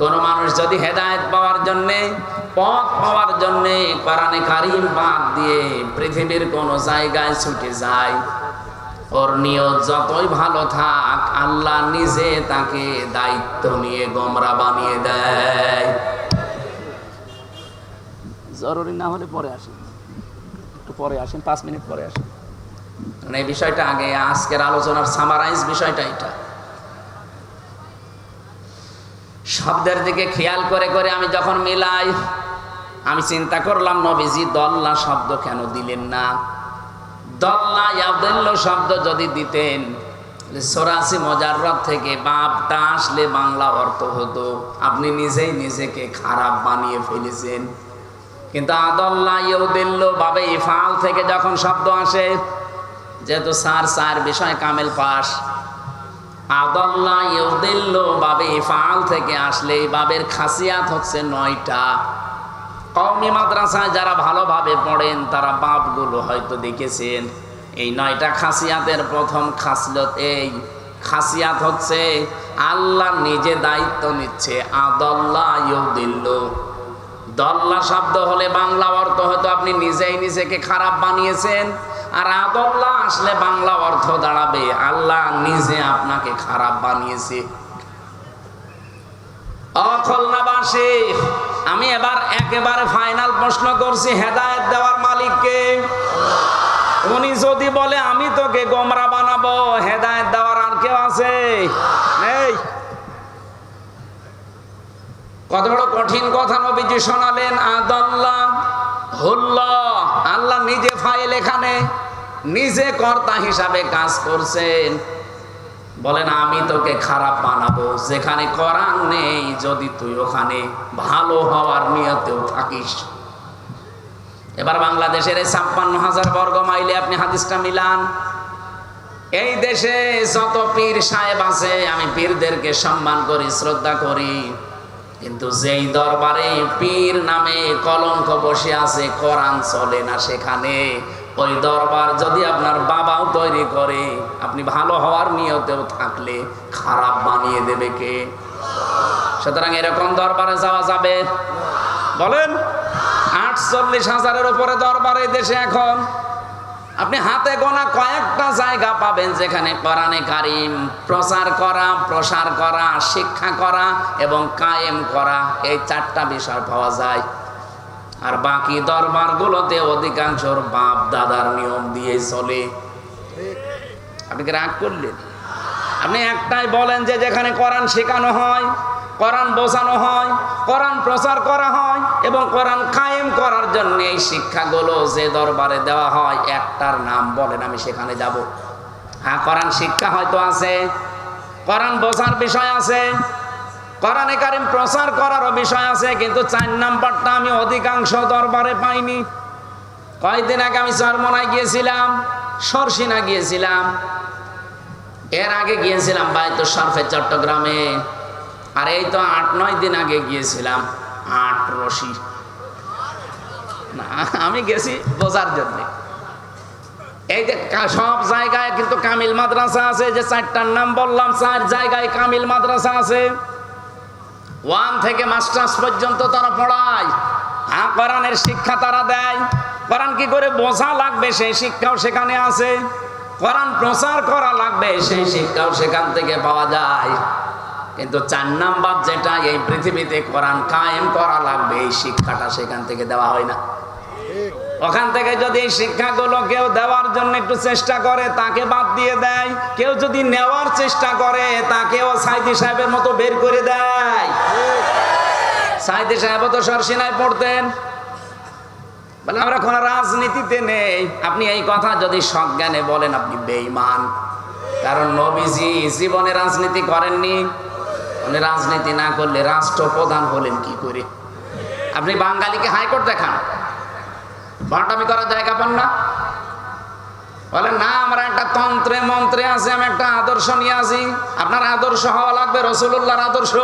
কোন মানুষ যদি হেদায়েত পাওয়ার জন্যে, পথ পাওয়ার জন্যে কোরআনে কারিম বাদ দিয়ে পৃথিবীর কোন জায়গায় ছুটে যায়, ওর নিয়ত যতই ভালো থাক, আল্লাহ নিজে তাকে দায়িত্ব নিয়ে গমরা বানিয়ে দেয়। জরুরি না হলে পরে আসেন। একটু পরে আসেন, পাঁচ মিনিট পরে আসেন। মানে এই বিষয়টা আগে আজকের আলোচনার সামারাইজ বিষয়টা এটা। শব্দের দিকে খেয়াল করে করে আমি যখন মিলাই, আমি চিন্তা করলাম, নবীজি দল্লা শব্দ কেন দিলেন না? দল্লা ইয়াদল্য শব্দ যদি দিতেন সরাসি মজাররত থেকে বাপটা আসলে বাংলা অর্থ হতো। আপনি নিজেই নিজেকে খারাপ বানিয়ে ফেলেছেন। কিন্তু আদল্লা ইউদিল্য বাবে ইফাল থেকে যখন শব্দ আসে, যেহেতু সার সার বিষয় কামেল পাশ আদল্লা ইউদিল্য বাবে ইফাল থেকে আসলে বাবের খাসিয়াত হচ্ছে নয়টা। কওমি মাদ্রাসায় যারা ভালোভাবে পড়েন, তারা বাপগুলো হয়তো দেখেছেন, এই নয়টা খাসিয়াতের প্রথম খাসলত এই। খাসিয়াত হচ্ছে আল্লাহ নিজে দায়িত্ব নিচ্ছে আদল্লা ইউদিল্য দল্লা শব্দ হলে বাংলা অর্থ হয়তো আপনি নিজেই নিজেকে খারাপ বানিয়েছেন আর আদল্লা আসলে বাংলা অর্থ দাঁড়াবে। আল্লাহ নিজে আপনাকে খারাপ বানিয়েছে। আমি এবার একেবারে ফাইনাল প্রশ্ন করছি, হেদায়ত দেওয়ার মালিককে। উনি যদি বলে, আমি তোকে গোমরা বানাবো, হেদায়েত দেওয়ার আর কেউ আছে? নেই। কত বড় কঠিন কথা নবীজি শোনালেন আদাল্লাহ হুল্লাহ আল্লাহ নিজে ফাইল এখানে। নিজে কর্তা হিসাবে কাজ করছেন। বলেন, আমি তোকে খারাপ বানাবো। যেখানে করার নেই, যদি তুই ওখানে ভালো হওয়ার নিয়তেও থাকিস। এবার বাংলাদেশের এই ছাপ্পান্ন হাজার বর্গ মাইলে আপনি হাদিসটা মিলান। এই দেশে যত পীর সাহেব আছে, আমি পীরদেরকে সম্মান করি, শ্রদ্ধা করি। কিন্তু যেই দরবারে পীর নামে কলঙ্ক বসে আছে, কোরআন চলে না সেখানে। ওই দরবার যদি আপনার বাবাও তৈরি করে, আপনি ভালো হওয়ার নিয়তেও থাকলে খারাপ বানিয়ে দেবে কে? সুতরাং এরকম দরবারে যাওয়া যাবে। বলেন, আটচল্লিশ হাজারের উপরে দরবার এই দেশে এখন। আপনি হাতে গোনা কয়েকটা জায়গা পাবেন যেখানে কোরআনে কারিম, প্রচার করা, প্রসার করা, শিক্ষা করা এবং কায়েম করা, এই চারটা বিষয় পাওয়া যায়। আর বাকি দরবারগুলোতে অধিকাংশর বাপ দাদার নিয়ম দিয়ে চলে। আপনি রাগ করলেন? আপনি একটাই বলেন যে যেখানে কোরআন শেখানো হয়, কোরআন বোঝানো হয়, কোরআন প্রচার করা হয় এবং কোরআন কায়েম করার জন্য এই শিক্ষাগুলো যে দরবারে দেওয়া হয়, একটার নাম বলেন, আমি সেখানে যাব। হ্যাঁ কোরআন শিক্ষা হয়তো আছে, কোরআন বোঝার বিষয় আছে কোরআনে কারিম প্রচার করারও বিষয় আছে, কিন্তু চার নাম্বারটা আমি অধিকাংশ দরবারে পাইনি। কয়েকদিন আগে আমি চরমনায় গিয়েছিলাম, সরসিনা গিয়েছিলাম। এর আগে গিয়েছিলাম বাইতো সরফে চট্টগ্রামে। আর এই তো আট, নয় দিন আগে গিয়েছিলাম, আট রশি। না, আমি গেছি বোঝার জন্য। এই যে সব জায়গায় কিন্তু কামিল মাদ্রাসা আছে, যে চারটার নাম বললাম, চার জায়গায় কামিল মাদ্রাসা আছে। ওয়ান থেকে মাস্টার্স পর্যন্ত তারা পড়ায়। হ্যাঁ কোরআনের শিক্ষা তারা দেয়। কোরআন কি করে বোঝা লাগবে সেই শিক্ষাও সেখানে আছে। কোরআন প্রচার করা লাগবে সেই শিক্ষাও সেখান থেকে পাওয়া যায়। কিন্তু চার নাম্বার যেটা এই পৃথিবীতে কোরআন কায়েম করা লাগবে, এই শিক্ষাটা সেখান থেকে দেওয়া হয় না। ওখান থেকে যদি এই শিক্ষাগুলো কেউ দেওয়ার জন্য একটু চেষ্টা করে, তাকে বাদ দিয়ে দেয়। কেউ যদি নেওয়ার চেষ্টা করে, তাকেও সাইদি সাহেবের মতো বের করে দেয়। সাইদি সাহেব তো সরসিনায় পড়তেন। বলে, আমরা কোনো রাজনীতিতে নেই। আপনি এই কথা যদি সজ্ঞানে বলেন, আপনি বেঈমান। কারণ নবীজি জীবনে রাজনীতি করেননি। উনি রাজনীতি না করলে রাষ্ট্রপ্রধান হলেন কি করে? আপনি বাঙালিকে হাইকোর্ট দেখান। বাটামি করার জায়গা পান না? বলে না, আমরা একটা তন্ত্রে, মন্ত্রে আছি, আমি একটা আদর্শ নিয়ে আসি আপনার আদর্শ হওয়া লাগবে রসুল্লাহর আদর্শ।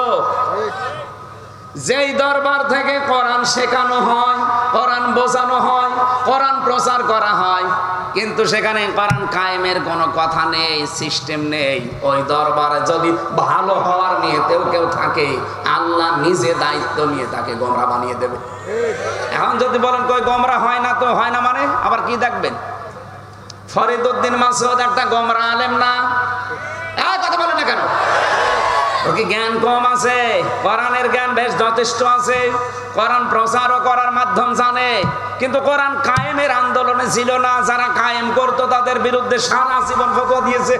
যেই দরবার থেকে কোরআন শেখানো হয়, কোরআন বোঝানো হয়, কোরআন প্রচার করা হয় কিন্তু সেখানে কোরআন কায়েমের কোনো কথা নেই সিস্টেম নেই। ওই দরবারে যদি ভালো হওয়ার নিয়েতেও কেউ থাকে, আল্লাহ নিজে দায়িত্ব নিয়ে তাকে গোমরা বানিয়ে দেবে। এখন যদি বলেন, কই, গোমরা হয় না তো, হয় না মানে? আবার কি দেখবেন? ফরিদুদ্দিন মাসুদ একটা গোমরা আলেম না? কথা বলে না কেন? ওর কি জ্ঞান কম আছে? কোরআনের জ্ঞান বেশ যথেষ্ট আছে। কোরআন প্রচারও করার মাধ্যম জানে। কিন্তু কোরআন কায়েমের আন্দোলনে ছিল না, যারা কায়েম করতো তাদের বিরুদ্ধে সারা জীবন ফতোয়া দিয়েছে।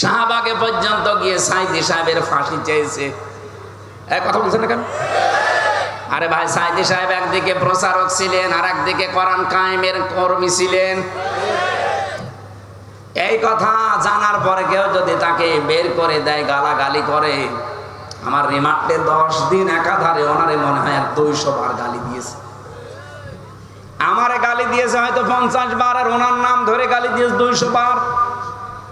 শাহবাগে পর্যন্ত গিয়ে সাইদি সাহেবের ফাঁসি চেয়েছে। এক কথা বলছেন কেন? আরে ভাই, সাইদি সাহেব একদিকে প্রচারক ছিলেন আর একদিকে কোরআন কায়েমের কর্মী ছিলেন। এই কথা জানার পরে কেউ যদি তাকে বের করে দেয়, গালাগালি করে আমার রিমান্ডে দশ দিন একাধারে ওনারে মনে হয় দুইশো বার গালি দিয়েছে। আমারে গালি দিয়েছে হয়তো পঞ্চাশ বার আর ওনার নাম ধরে গালি দিয়েছে দুইশো বার।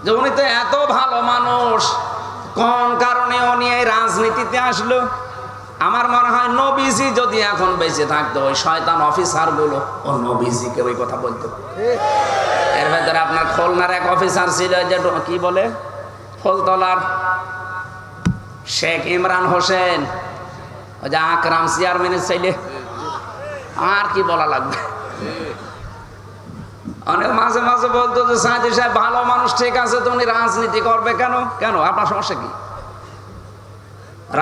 যে উনি তো এত ভালো মানুষ, কোন কারণে উনি এই রাজনীতিতে আসলো? আমার মনে হয় নবীজি যদি এখন বেঁচে থাকতো, ওই শয়তান অফিসারগুলো ও নবীজিকে ওই কথা বলতো। এর ভেতরে আপনার খুলনার এক অফিসার ছিল যে কি বলে? ফুলতলার শেখ ইমরান হোসেন। ওই যে আকরাম চেয়ারম্যানের ছেলে। আর কি বলা লাগবে? অনেক মাঝে মাঝে বলতো যে সাহায্য সাহেব, ভালো মানুষ ঠিক আছে তুমি রাজনীতি করবে কেন? কেন? আপনার সমস্যা কি?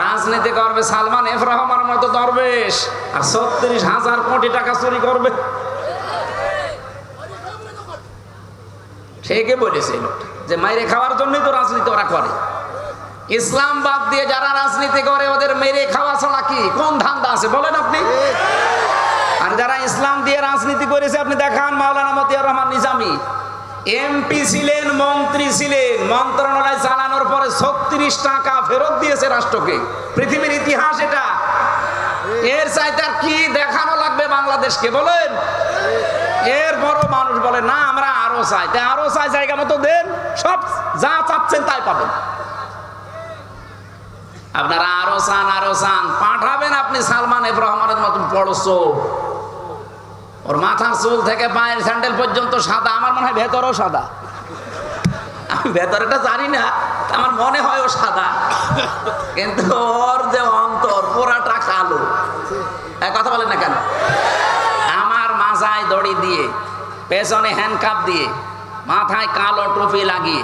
রাজনীতি করবে সালমান এফ রহমান মতো দরবেশ, আর ছত্রিশ হাজার কোটি টাকা চুরি করবে। ঠিকই বলেছে যে মাইরে খাওয়ার জন্যই তো রাজনীতি ওরা করে। ইসলাম বাদ দিয়ে যারা রাজনীতি করে, ওদের মেরে খাওয়া ছাড়া কি? কোন ধান্দা আছে? বলেন আপনি। আর যারা ইসলাম দিয়ে রাজনীতি করেছে, আপনি দেখান মাওলানা মতিয়ার রহমান নিজামী। এমপি ছিলেন, মন্ত্রী ছিলেন, মন্ত্রণালয় চালানোর পরে ছত্রিশ টাকা ফেরত দিয়েছে রাষ্ট্রকে। পৃথিবীর ইতিহাস এটা। এর চাইতে আর কি দেখানো লাগবে বাংলাদেশকে? বলেন। এর বড় মানুষ বলে, না, আমরা আরও চাই। তাই আরও চাই জায়গা মতো দেন। সব যা চাচ্ছেন তাই পাবেন আপনারা আরও চান পাঠাবেন আপনি সালমান এফ রহমানের মতন পড়ছো ওর মাথার চুল থেকে পায়ের স্যান্ডেল পর্যন্ত সাদা, আমার মনে হয় ভেতরও সাদা। আমি ভেতরেটা জানি না, আমার মনে হয় ও সাদা। কিন্তু ওর যে অন্তর পুরাটা কালো। কথা বলেন না কেন? আমার মাথায় দড়ি দিয়ে, পেছনে হ্যান্ডকাপ দিয়ে, মাথায় কালো টুপি লাগিয়ে